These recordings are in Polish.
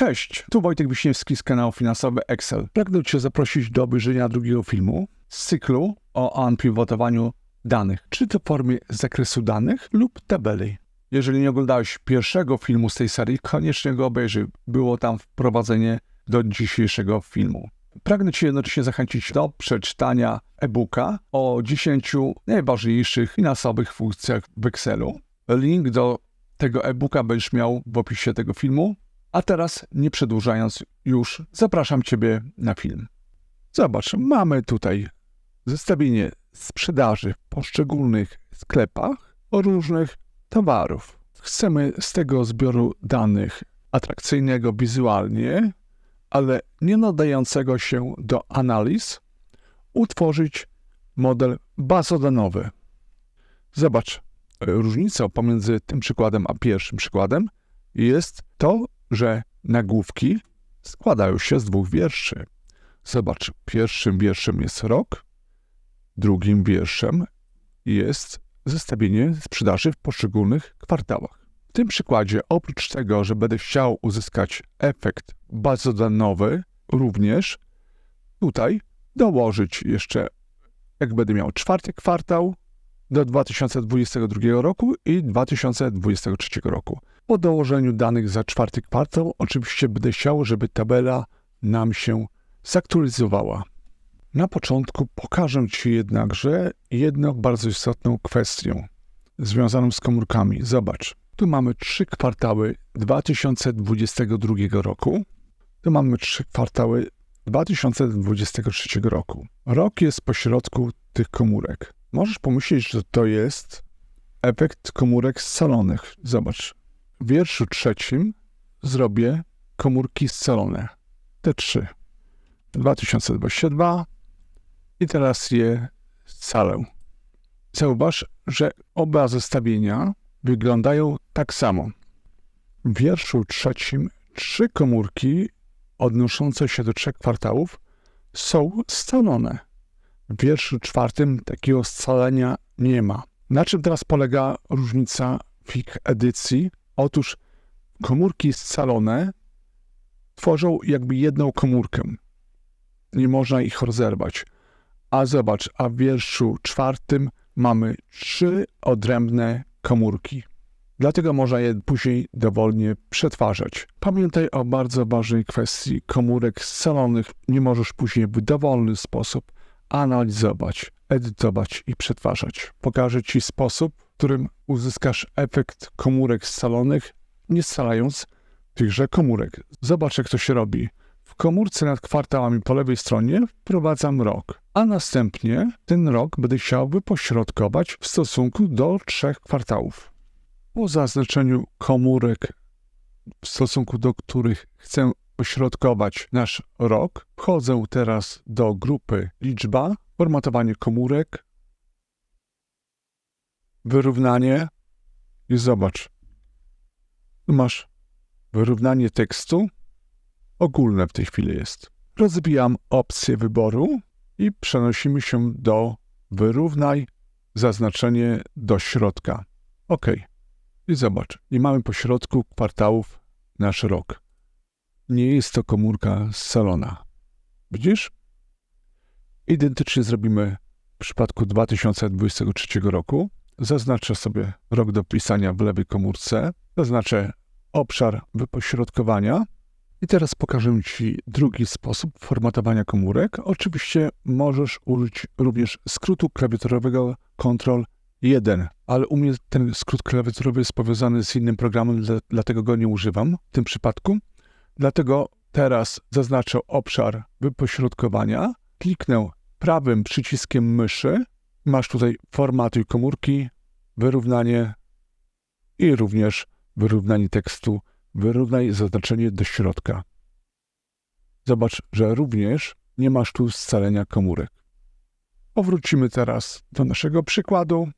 Cześć, tu Wojtek Wiśniewski z kanału Finansowy Excel. Pragnę Cię zaprosić do obejrzenia drugiego filmu z cyklu o unpivotowaniu danych, czy to w formie zakresu danych lub tabeli. Jeżeli nie oglądałeś pierwszego filmu z tej serii, koniecznie go obejrzyj. Było tam wprowadzenie do dzisiejszego filmu. Pragnę Cię jednocześnie zachęcić do przeczytania e-booka o 10 najważniejszych finansowych funkcjach w Excelu. Link do tego e-booka będziesz miał w opisie tego filmu. A teraz, nie przedłużając już, zapraszam Ciebie na film. Zobacz, mamy tutaj zestawienie sprzedaży w poszczególnych sklepach różnych towarów. Chcemy z tego zbioru danych atrakcyjnego wizualnie, ale nie nadającego się do analiz, utworzyć model bazodanowy. Zobacz, różnicą pomiędzy tym przykładem a pierwszym przykładem jest to, że nagłówki składają się z dwóch wierszy. Zobacz, pierwszym wierszem jest rok, drugim wierszem jest zestawienie sprzedaży w poszczególnych kwartałach. W tym przykładzie, oprócz tego, że będę chciał uzyskać efekt bazodanowy, również tutaj dołożyć jeszcze, jak będę miał czwarty kwartał do 2022 roku i 2023 roku. Po dołożeniu danych za czwarty kwartał, oczywiście będę chciał, żeby tabela nam się zaktualizowała. Na początku pokażę Ci jednakże jedną bardzo istotną kwestię związaną z komórkami. Zobacz, tu mamy trzy kwartały 2022 roku, tu mamy trzy kwartały 2023 roku. Rok jest pośrodku tych komórek. Możesz pomyśleć, że to jest efekt komórek scalonych. Zobacz, w wierszu trzecim zrobię komórki scalone. Te trzy. 2022 i teraz je scalę. Zauważ, że oba zestawienia wyglądają tak samo. W wierszu trzecim trzy komórki odnoszące się do trzech kwartałów są scalone. W wierszu czwartym takiego scalenia nie ma. Na czym teraz polega różnica w ich edycji? Otóż komórki scalone tworzą jakby jedną komórkę. Nie można ich rozerwać. A zobacz, a w wierszu czwartym mamy trzy odrębne komórki. Dlatego można je później dowolnie przetwarzać. Pamiętaj o bardzo ważnej kwestii komórek scalonych. Nie możesz później w dowolny sposób analizować, edytować i przetwarzać. Pokażę Ci sposób, w którym uzyskasz efekt komórek scalonych, nie scalając tychże komórek. Zobacz, jak to się robi. W komórce nad kwartałami po lewej stronie wprowadzam rok, a następnie ten rok będę chciał wypośrodkować w stosunku do trzech kwartałów. Po zaznaczeniu komórek, w stosunku do których chcę pośrodkować nasz rok, wchodzę teraz do grupy liczba, formatowanie komórek, wyrównanie i zobacz. Masz wyrównanie tekstu. Ogólne w tej chwili jest. Rozbijam opcję wyboru i przenosimy się do wyrównaj zaznaczenie do środka. OK. I zobacz, i mamy po środku kwartałów nasz rok. Nie jest to komórka scalona. Widzisz? Identycznie zrobimy w przypadku 2023 roku. Zaznaczę sobie rok do pisania w lewej komórce. Zaznaczę obszar wypośrodkowania. I teraz pokażę Ci drugi sposób formatowania komórek. Oczywiście możesz użyć również skrótu klawiaturowego Ctrl 1, ale u mnie ten skrót klawiaturowy jest powiązany z innym programem, dlatego go nie używam w tym przypadku. Dlatego teraz zaznaczę obszar wypośrodkowania, kliknę prawym przyciskiem myszy. Masz tutaj formatuj komórki, wyrównanie i również wyrównanie tekstu, wyrównaj zaznaczenie do środka. Zobacz, że również nie masz tu scalenia komórek. Powrócimy teraz do naszego przykładu.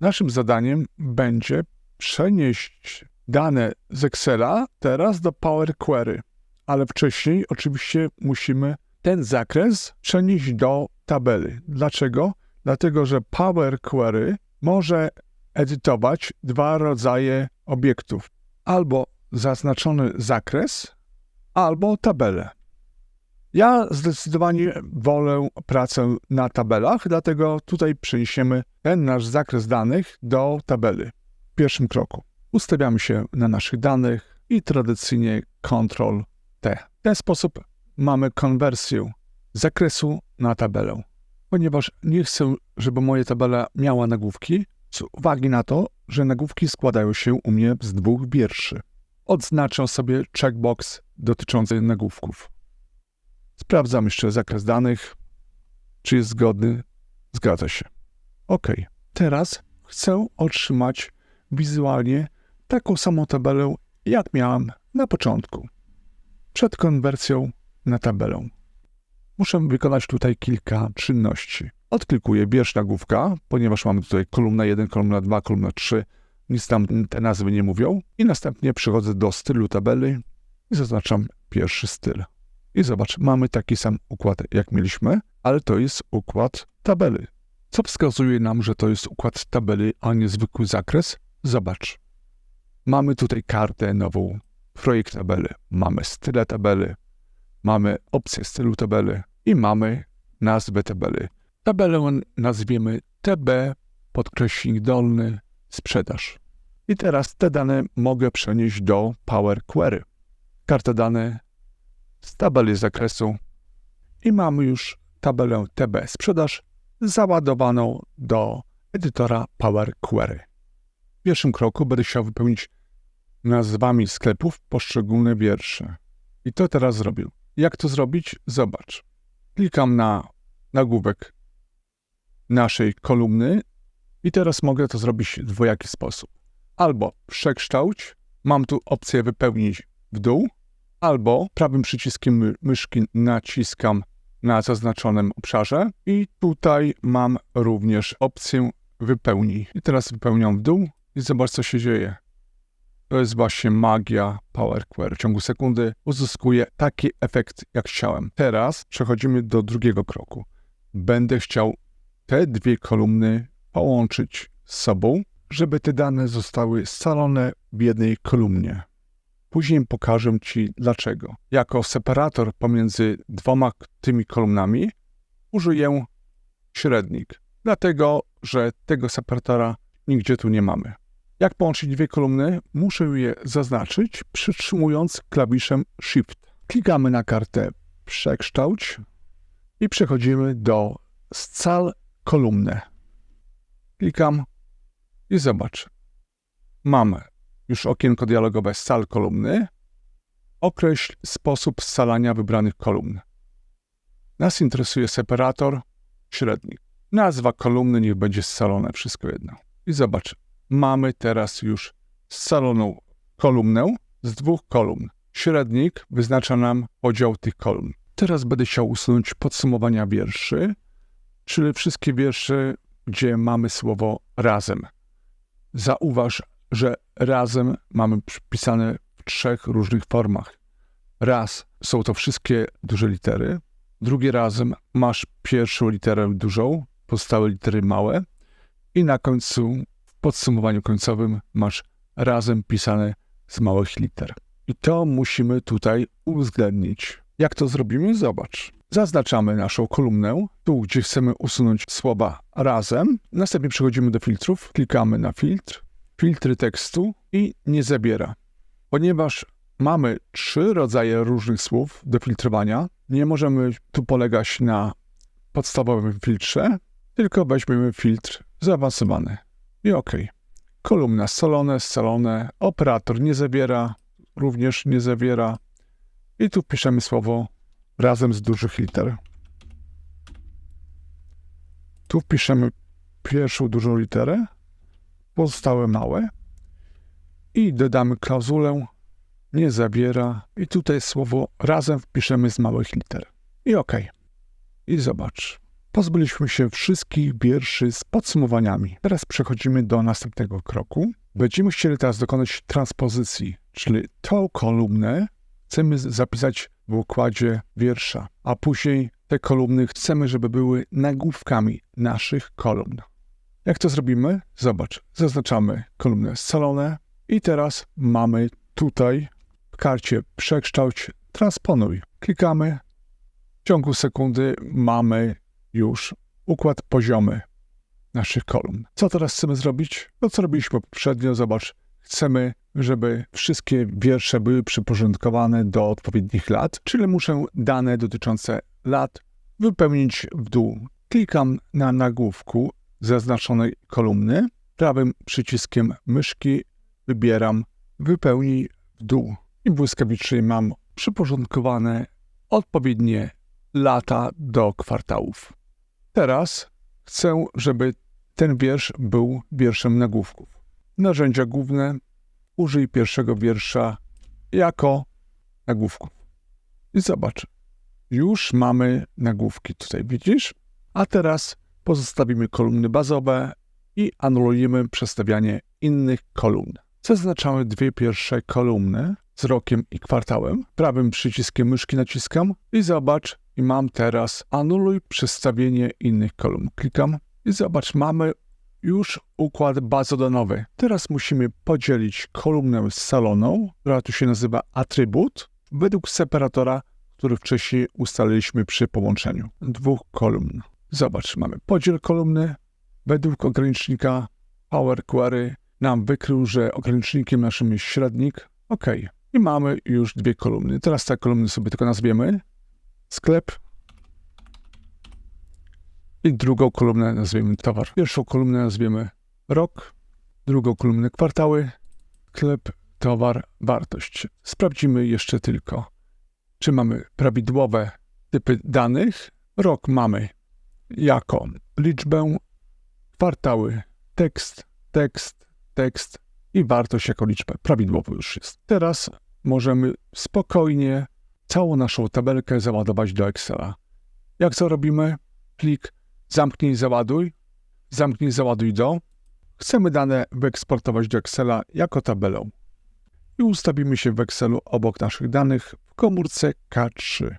Naszym zadaniem będzie przenieść dane z Excela teraz do Power Query, ale wcześniej oczywiście musimy ten zakres przenieść do tabeli. Dlaczego? Dlatego, że Power Query może edytować dwa rodzaje obiektów. Albo zaznaczony zakres, albo tabelę. Ja zdecydowanie wolę pracę na tabelach, dlatego tutaj przeniesiemy ten nasz zakres danych do tabeli. W pierwszym kroku ustawiamy się na naszych danych i tradycyjnie Ctrl W ten sposób mamy konwersję zakresu na tabelę. Ponieważ nie chcę, żeby moja tabela miała nagłówki, z uwagi na to, że nagłówki składają się u mnie z dwóch wierszy. Odznaczę sobie checkbox dotyczący nagłówków. Sprawdzam jeszcze zakres danych, czy jest zgodny. Zgadza się. OK. Teraz chcę otrzymać wizualnie taką samą tabelę, jak miałem na początku, przed konwersją na tabelę. Muszę wykonać tutaj kilka czynności. Odklikuję bierz nagłówka, ponieważ mamy tutaj kolumna 1, kolumna 2, kolumna 3. Nic tam te nazwy nie mówią. I następnie przechodzę do stylu tabeli i zaznaczam pierwszy styl. I zobacz, mamy taki sam układ, jak mieliśmy, ale to jest układ tabeli. Co wskazuje nam, że to jest układ tabeli, a nie zwykły zakres? Zobacz. Mamy tutaj kartę nową, projekt tabeli, mamy style tabeli, mamy opcję stylu tabeli i mamy nazwę tabeli. Tabelę nazwiemy TB, podkreśnik dolny, sprzedaż. I teraz te dane mogę przenieść do Power Query. Karta dane z tabeli zakresu i mamy już tabelę TB sprzedaż załadowaną do edytora Power Query. W pierwszym kroku będę chciał wypełnić nazwami sklepów poszczególne wiersze. I to teraz zrobię. Jak to zrobić? Zobacz. Klikam na nagłówek naszej kolumny i teraz mogę to zrobić w dwojaki sposób. Albo przekształć, mam tu opcję wypełnić w dół, albo prawym przyciskiem myszki naciskam na zaznaczonym obszarze i tutaj mam również opcję wypełnij. I teraz wypełniam w dół i zobacz co się dzieje. To jest właśnie magia Power Query. W ciągu sekundy uzyskuję taki efekt, jak chciałem. Teraz przechodzimy do drugiego kroku. Będę chciał te dwie kolumny połączyć z sobą, żeby te dane zostały scalone w jednej kolumnie. Później pokażę Ci dlaczego. Jako separator pomiędzy dwoma tymi kolumnami użyję średnik, dlatego że tego separatora nigdzie tu nie mamy. Jak połączyć dwie kolumny? Muszę je zaznaczyć przytrzymując klawiszem Shift. Klikamy na kartę Przekształć i przechodzimy do Scal kolumnę. Klikam i zobacz. Mamy już okienko dialogowe scal kolumny. Określ sposób scalania wybranych kolumn. Nas interesuje separator, średnik. Nazwa kolumny niech będzie scalone, wszystko jedno. I zobacz, mamy teraz już scaloną kolumnę z dwóch kolumn. Średnik wyznacza nam podział tych kolumn. Teraz będę chciał usunąć podsumowania wierszy, czyli wszystkie wiersze, gdzie mamy słowo razem. Zauważ, że razem mamy przypisane w trzech różnych formach. Raz są to wszystkie duże litery, drugie razem masz pierwszą literę dużą, pozostałe litery małe i na końcu, podsumowaniu końcowym masz razem pisane z małych liter. I to musimy tutaj uwzględnić. Jak to zrobimy? Zobacz. Zaznaczamy naszą kolumnę, tu gdzie chcemy usunąć słowa razem. Następnie przechodzimy do filtrów, klikamy na filtr, filtry tekstu i nie zabiera. Ponieważ mamy trzy rodzaje różnych słów do filtrowania, nie możemy tu polegać na podstawowym filtrze, tylko weźmiemy filtr zaawansowany. I OK. Kolumna solone, scalone, operator nie zabiera, również nie zawiera. I tu piszemy słowo razem z dużych liter. Tu wpiszemy pierwszą dużą literę, pozostałe małe i dodamy klauzulę nie zabiera i tutaj słowo razem wpiszemy z małych liter. I OK. I zobacz. Pozbyliśmy się wszystkich wierszy z podsumowaniami. Teraz przechodzimy do następnego kroku. Będziemy chcieli teraz dokonać transpozycji, czyli tą kolumnę chcemy zapisać w układzie wiersza, a później te kolumny chcemy, żeby były nagłówkami naszych kolumn. Jak to zrobimy? Zobacz, zaznaczamy kolumnę scalone i teraz mamy tutaj w karcie przekształć transponuj. Klikamy. W ciągu sekundy mamy już układ poziomy naszych kolumn. Co teraz chcemy zrobić? No co robiliśmy poprzednio, zobacz. Chcemy, żeby wszystkie wiersze były przyporządkowane do odpowiednich lat, czyli muszę dane dotyczące lat wypełnić w dół. Klikam na nagłówku zaznaczonej kolumny. Prawym przyciskiem myszki wybieram wypełnij w dół i błyskawicznie mam przyporządkowane odpowiednie lata do kwartałów. Teraz chcę, żeby ten wiersz był wierszem nagłówków. Narzędzia główne użyj pierwszego wiersza jako nagłówków. I zobacz, już mamy nagłówki tutaj, widzisz? A teraz pozostawimy kolumny bazowe i anulujemy przestawianie innych kolumn. Zaznaczamy dwie pierwsze kolumny z rokiem i kwartałem. Prawym przyciskiem myszki naciskam i zobacz, i mam teraz anuluj przestawienie innych kolumn. Klikam i zobacz, mamy już układ bazodanowy. Teraz musimy podzielić kolumnę saloną, która tu się nazywa atrybut, według separatora, który wcześniej ustaliliśmy przy połączeniu dwóch kolumn. Zobacz, mamy podziel kolumny według ogranicznika Power Query. Nam wykrył, że ogranicznikiem naszym jest średnik. OK. I mamy już dwie kolumny. Teraz te kolumny sobie tylko nazwiemy. Sklep. I drugą kolumnę nazwiemy towar. Pierwszą kolumnę nazwiemy rok. Drugą kolumnę kwartały. Sklep, towar, wartość. Sprawdzimy jeszcze tylko, czy mamy prawidłowe typy danych. Rok mamy jako liczbę, kwartały tekst, tekst, tekst i wartość jako liczbę. Prawidłowo już jest. Teraz możemy spokojnie całą naszą tabelkę załadować do Excela. Jak to robimy? Klik zamknij, załaduj, zamknij, załaduj do. Chcemy dane wyeksportować do Excela jako tabelę. I ustawimy się w Excelu obok naszych danych w komórce K3.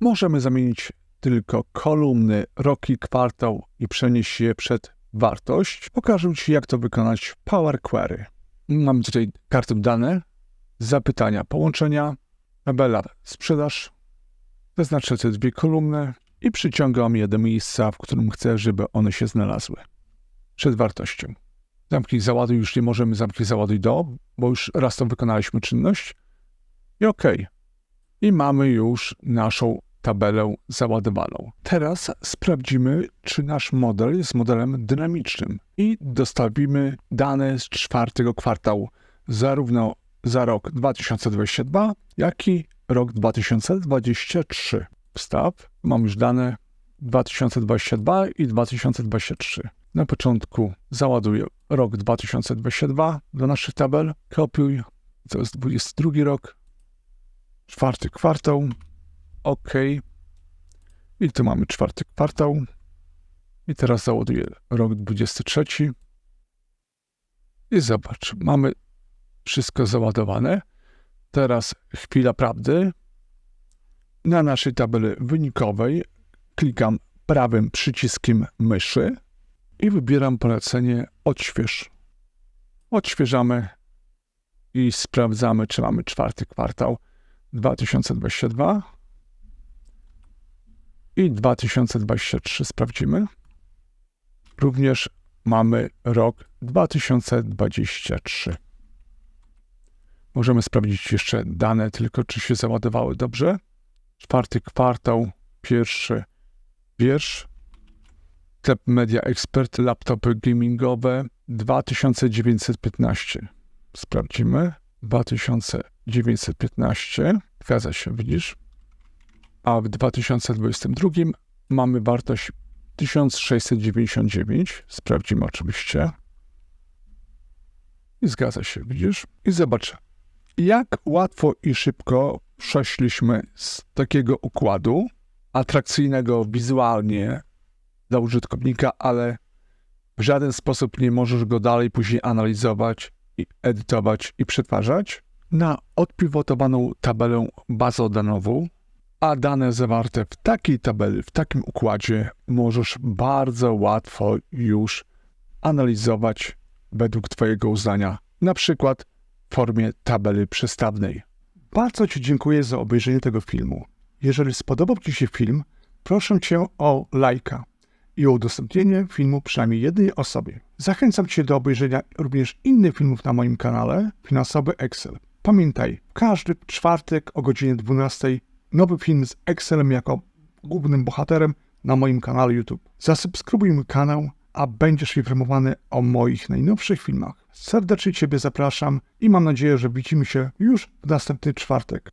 Możemy zamienić tylko kolumny rok i kwartał i przenieść je przed wartość. Pokażę Ci, jak to wykonać w Power Query. Mamy tutaj kartę dane, zapytania, połączenia, tabela sprzedaż. Zaznaczę te dwie kolumny i przyciągam je do miejsca, w którym chcę, żeby one się znalazły. Przed wartością. Zamknij załaduj, już nie możemy zamknij załaduj do, bo już raz tą wykonaliśmy czynność. I OK. I mamy już naszą tabelę załadowaną. Teraz sprawdzimy, czy nasz model jest modelem dynamicznym i dostawimy dane z czwartego kwartału, zarówno za rok 2022, jak i rok 2023. Wstaw, mam już dane 2022 i 2023. Na początku załaduję rok 2022 do naszych tabel, kopiuj, to jest 22 rok, czwarty kwartał, OK. I tu mamy czwarty kwartał. I teraz załaduję rok 23. I zobacz, mamy wszystko załadowane. Teraz chwila prawdy. Na naszej tabeli wynikowej klikam prawym przyciskiem myszy i wybieram polecenie odśwież. Odświeżamy i sprawdzamy, czy mamy czwarty kwartał 2022 i 2023 sprawdzimy. Również mamy rok 2023. Możemy sprawdzić jeszcze dane, tylko czy się załadowały dobrze. Czwarty kwartał, pierwszy wiersz. Sklep Media Expert, laptopy gamingowe 2915. Sprawdzimy. 2915. Zgadza się, widzisz? a w 2022 mamy wartość 1699. Sprawdzimy oczywiście. I zgadza się, widzisz? I zobacz, jak łatwo i szybko przeszliśmy z takiego układu atrakcyjnego wizualnie dla użytkownika, ale w żaden sposób nie możesz go dalej później analizować i edytować i przetwarzać na odpivotowaną tabelę bazodanową, a dane zawarte w takiej tabeli, w takim układzie możesz bardzo łatwo już analizować według Twojego uznania, na przykład formie tabeli przestawnej. Bardzo Ci dziękuję za obejrzenie tego filmu. Jeżeli spodobał Ci się film, proszę Cię o lajka i o udostępnienie filmu przynajmniej jednej osobie. Zachęcam Cię do obejrzenia również innych filmów na moim kanale Finansowy Excel. Pamiętaj, każdy czwartek o godzinie 12 nowy film z Excelem jako głównym bohaterem na moim kanale YouTube. Zasubskrybuj mój kanał, a będziesz informowany o moich najnowszych filmach. Serdecznie Ciebie zapraszam i mam nadzieję, że widzimy się już w następny czwartek.